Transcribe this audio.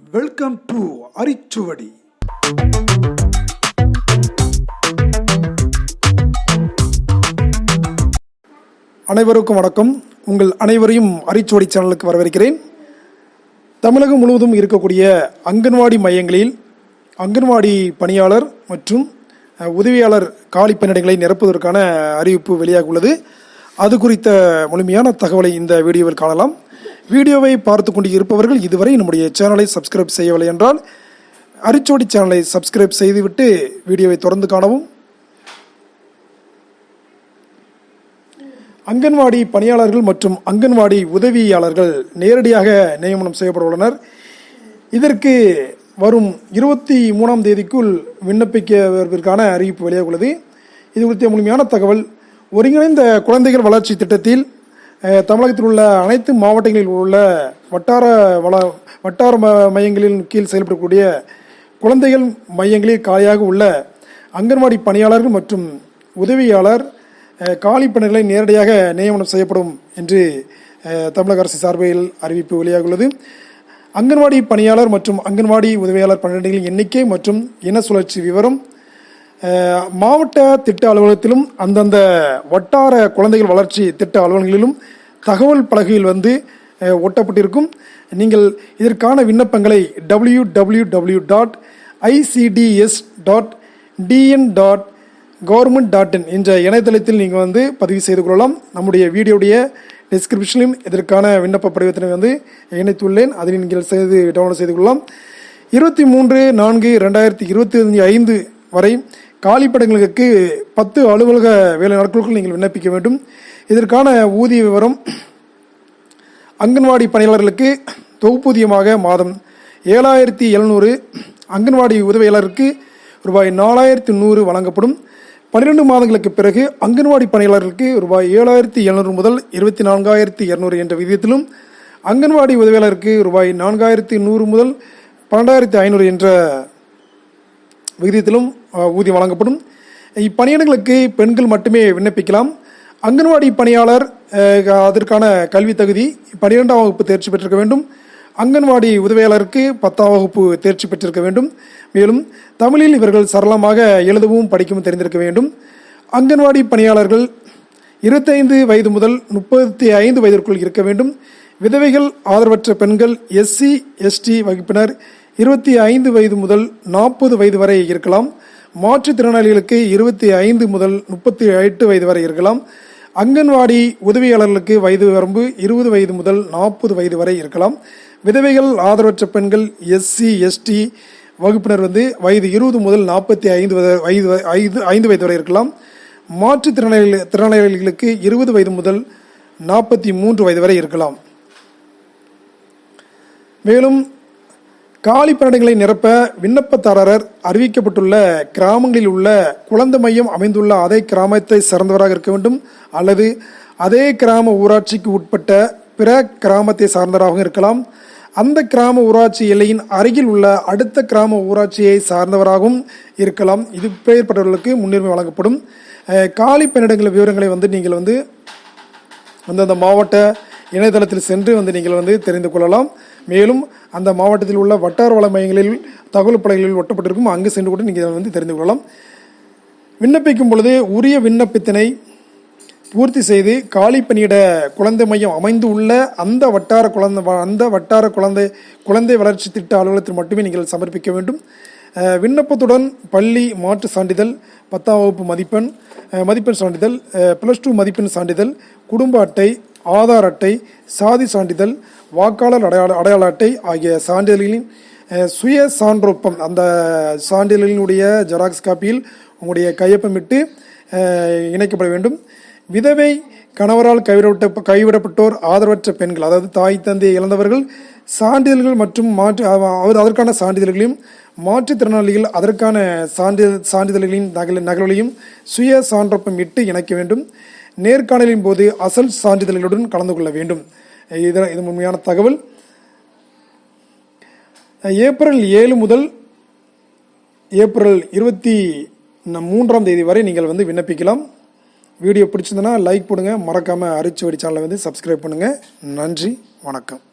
Welcome to அரிச்சுவடி. அனைவருக்கும் வணக்கம். உங்கள் அனைவரையும் அரிச்சுவடி சேனலுக்கு வரவேற்கிறேன். தமிழகம் முழுவதும் இருக்கக்கூடிய அங்கன்வாடி மையங்களில் அங்கன்வாடி பணியாளர் மற்றும் உதவியாளர் காலி பணியிடங்களை நிரப்புவதற்கான அறிவிப்பு வெளியாக உள்ளது. அது குறித்த முழுமையான தகவலை இந்த வீடியோவில் காணலாம். வீடியோவை பார்த்து கொண்டு இருப்பவர்கள் இதுவரை நம்முடைய சேனலை சப்ஸ்கிரைப் செய்யவில்லை என்றால் அரிச்சோடி சேனலை சப்ஸ்கிரைப் செய்துவிட்டு வீடியோவை தொடர்ந்து காணவும். அங்கன்வாடி பணியாளர்கள் மற்றும் அங்கன்வாடி உதவியாளர்கள் நேரடியாக நியமனம் செய்யப்பட உள்ளனர். இதற்கு வரும் இருபத்தி மூணாம் தேதிக்குள் விண்ணப்பிக்கவிற்கான அறிவிப்பு வெளியாக உள்ளது. இது குறித்த முழுமையான தகவல். ஒருங்கிணைந்த குழந்தைகள் வளர்ச்சி திட்டத்தில் தமிழகத்தில் உள்ள அனைத்து மாவட்டங்களில் உள்ள வட்டார வள வட்டார ம- மையங்களின் கீழ் செயல்படக்கூடிய குழந்தைகள் மையங்களில் காலியாக உள்ள அங்கன்வாடி பணியாளர்கள் மற்றும் உதவியாளர் காலி பணிகளை நேரடியாக நியமனம் செய்யப்படும் என்று தமிழக அரசு சார்பில் அறிவிப்பு வெளியாகியுள்ளது. அங்கன்வாடி பணியாளர் மற்றும் அங்கன்வாடி உதவியாளர் பணியிடங்களின் எண்ணிக்கை மற்றும் இன சுழற்சி விவரம் மாவட்ட திட்ட அலுவலகத்திலும் அந்தந்த வட்டார குழந்தைகள் வளர்ச்சி திட்ட அலுவலகங்களிலும் தகவல் பலகையில் வந்து ஒட்டப்பட்டிருக்கும். நீங்கள் இதற்கான விண்ணப்பங்களை W W W dot ICDS dot TN dot government dot in என்ற இணையதளத்தில் நீங்கள் வந்து பதிவு செய்து கொள்ளலாம். நம்முடைய வீடியோடைய டிஸ்கிரிப்ஷனிலும் இதற்கான விண்ணப்ப படிவத்தினை வந்து இணைத்துள்ளேன். அதை நீங்கள் செய்து டவுன்லோட் செய்து கொள்ளலாம். இருபத்தி மூன்று நான்கு ரெண்டாயிரத்தி இருபத்தி ஐந்து வரை காலிப்படங்களுக்கு பத்து அலுவலக வேலை நாட்களுக்குள் நீங்கள் விண்ணப்பிக்க வேண்டும். இதற்கான ஊதிய விவரம் அங்கன்வாடி பணியாளர்களுக்கு தொகுப்பூதியமாக மாதம் ஏழாயிரத்தி எழுநூறு அங்கன்வாடி உதவியாளருக்கு ரூபாய் நாலாயிரத்தி நூறு வழங்கப்படும். பன்னிரெண்டு மாதங்களுக்கு பிறகு அங்கன்வாடி பணியாளர்களுக்கு ரூபாய் ஏழாயிரத்தி எழுநூறு முதல் இருபத்தி நான்காயிரத்தி இரநூறு என்ற விகிதத்திலும் அங்கன்வாடி உதவியாளருக்கு ரூபாய் நான்காயிரத்தி நூறு முதல் பன்னெண்டாயிரத்தி ஐநூறு என்ற விகிதத்திலும் ஊதியம் வழங்கப்படும். இப்பணியிடங்களுக்கு பெண்கள் மட்டுமே விண்ணப்பிக்கலாம். அங்கன்வாடி பணியாளர் அதற்கான கல்வி தகுதி பன்னிரெண்டாம் வகுப்பு தேர்ச்சி பெற்றிருக்க வேண்டும். அங்கன்வாடி உதவியாளருக்கு பத்தாம் வகுப்பு தேர்ச்சி பெற்றிருக்க வேண்டும். மேலும் தமிழில் இவர்கள் சரளமாக எழுதவும் படிக்கவும் தெரிந்திருக்க வேண்டும். அங்கன்வாடி பணியாளர்கள் இருபத்தைந்து வயது முதல் முப்பத்தி ஐந்து வயதிற்குள் இருக்க வேண்டும். விதவைகள் ஆதரவற்ற பெண்கள் எஸ்சி எஸ்டி வகுப்பினர் இருபத்தி ஐந்து வயது முதல் நாற்பது வயது வரை இருக்கலாம். மாற்றுத்திறனாளிகளுக்கு இருபத்தி ஐந்து முதல் முப்பத்தி எட்டு வயது வரை இருக்கலாம். அங்கன்வாடி உதவியாளர்களுக்கு வயது வரம்பு இருபது வயது முதல் நாற்பது வயது வரை இருக்கலாம். விதவைகள் ஆதரவற்ற பெண்கள் எஸ்சி எஸ்டி வகுப்பினர் வந்து வயது இருபது முதல் நாற்பத்தி ஐந்து வயது வயது ஐந்து ஐந்து வயது வரை இருக்கலாம். மாற்றுத்திறனாளி திறனாளிகளுக்கு இருபது வயது முதல் நாற்பத்தி மூன்று வயது வரை இருக்கலாம். மேலும் காலி பணியிடங்களை நிரப்ப விண்ணப்பதாரர் அறிவிக்கப்பட்டுள்ள கிராமங்களில் உள்ள குழந்தை மையம் அமைந்துள்ள அதே கிராமத்தை சார்ந்தவராக இருக்க வேண்டும். அல்லது அதே கிராம ஊராட்சிக்கு உட்பட்ட பிற கிராமத்தை சார்ந்தவராகவும் இருக்கலாம். அந்த கிராம ஊராட்சி எல்லையின் அருகில் உள்ள அடுத்த கிராம ஊராட்சியை சார்ந்தவராகவும் இருக்கலாம். இது பெயர்பட்டவர்களுக்கு முன்னுரிமை வழங்கப்படும். காலி பணியிடங்கள் விவரங்களை வந்து நீங்கள் வந்து அந்தந்த மாவட்ட இணையதளத்தில் சென்று வந்து நீங்கள் வந்து தெரிந்து கொள்ளலாம். மேலும் அந்த மாவட்டத்தில் உள்ள வட்டார வள மையங்களில் தகவல் பலகைகளில் ஒட்டப்பட்டிருக்கும். அங்கு சென்று கூட நீங்கள் வந்து தெரிந்து கொள்ளலாம். விண்ணப்பிக்கும் பொழுது உரிய விண்ணப்பத்தினை பூர்த்தி செய்து காலி பணியிட குழந்தை மையம் அமைந்து உள்ள அந்த வட்டார குழந்தை அந்த வட்டார குழந்தை குழந்தை வளர்ச்சி திட்ட அலுவலகத்தில் மட்டுமே நீங்கள் சமர்ப்பிக்க வேண்டும். விண்ணப்பத்துடன் பள்ளி மாற்று சான்றிதழ் பத்தாம் வகுப்பு மதிப்பெண் மதிப்பெண் சான்றிதழ் ப்ளஸ் டூ மதிப்பெண் சான்றிதழ் குடும்ப அட்டை ஆதார் அட்டை சாதி சான்றிதழ் வாக்காளர் அடையாள அடையாள அட்டை ஆகிய சான்றிதழ்களின் சுய சான்றொப்பம் அந்த சான்றிதழினுடைய ஜெராக்ஸ் காப்பியில் உங்களுடைய கையொப்பமிட்டு இணைக்கப்பட வேண்டும். விதவை கணவரால் கைவிடப்பட்ட கைவிடப்பட்டோர் ஆதரவற்ற பெண்கள் அதாவது தாய் தந்தையை இழந்தவர்கள் சான்றிதழ்கள் மற்றும் மாற்று அவர் அதற்கான சான்றிதழ்களையும் மாற்றுத்திறனாளிகள் அதற்கான சான்றிதழ் சான்றிதழ்களின் நகல் நகல்களையும் சுய சான்றொப்பம் இட்டு இணைக்க வேண்டும். நேர்காணலின் போது அசல் சான்றிதழ்களுடன் கலந்து கொள்ள வேண்டும். இது இது உண்மையான தகவல். ஏப்ரல் ஏழு முதல் ஏப்ரல் இருபத்தி மூன்றாம் தேதி வரை நீங்கள் வந்து விண்ணப்பிக்கலாம். வீடியோ பிடிச்சிருந்தனா லைக் பண்ணுங்கள் மறக்காமல் அரிச்சுவடி சேனலை வந்து சப்ஸ்கிரைப் பண்ணுங்கள் நன்றி. வணக்கம்.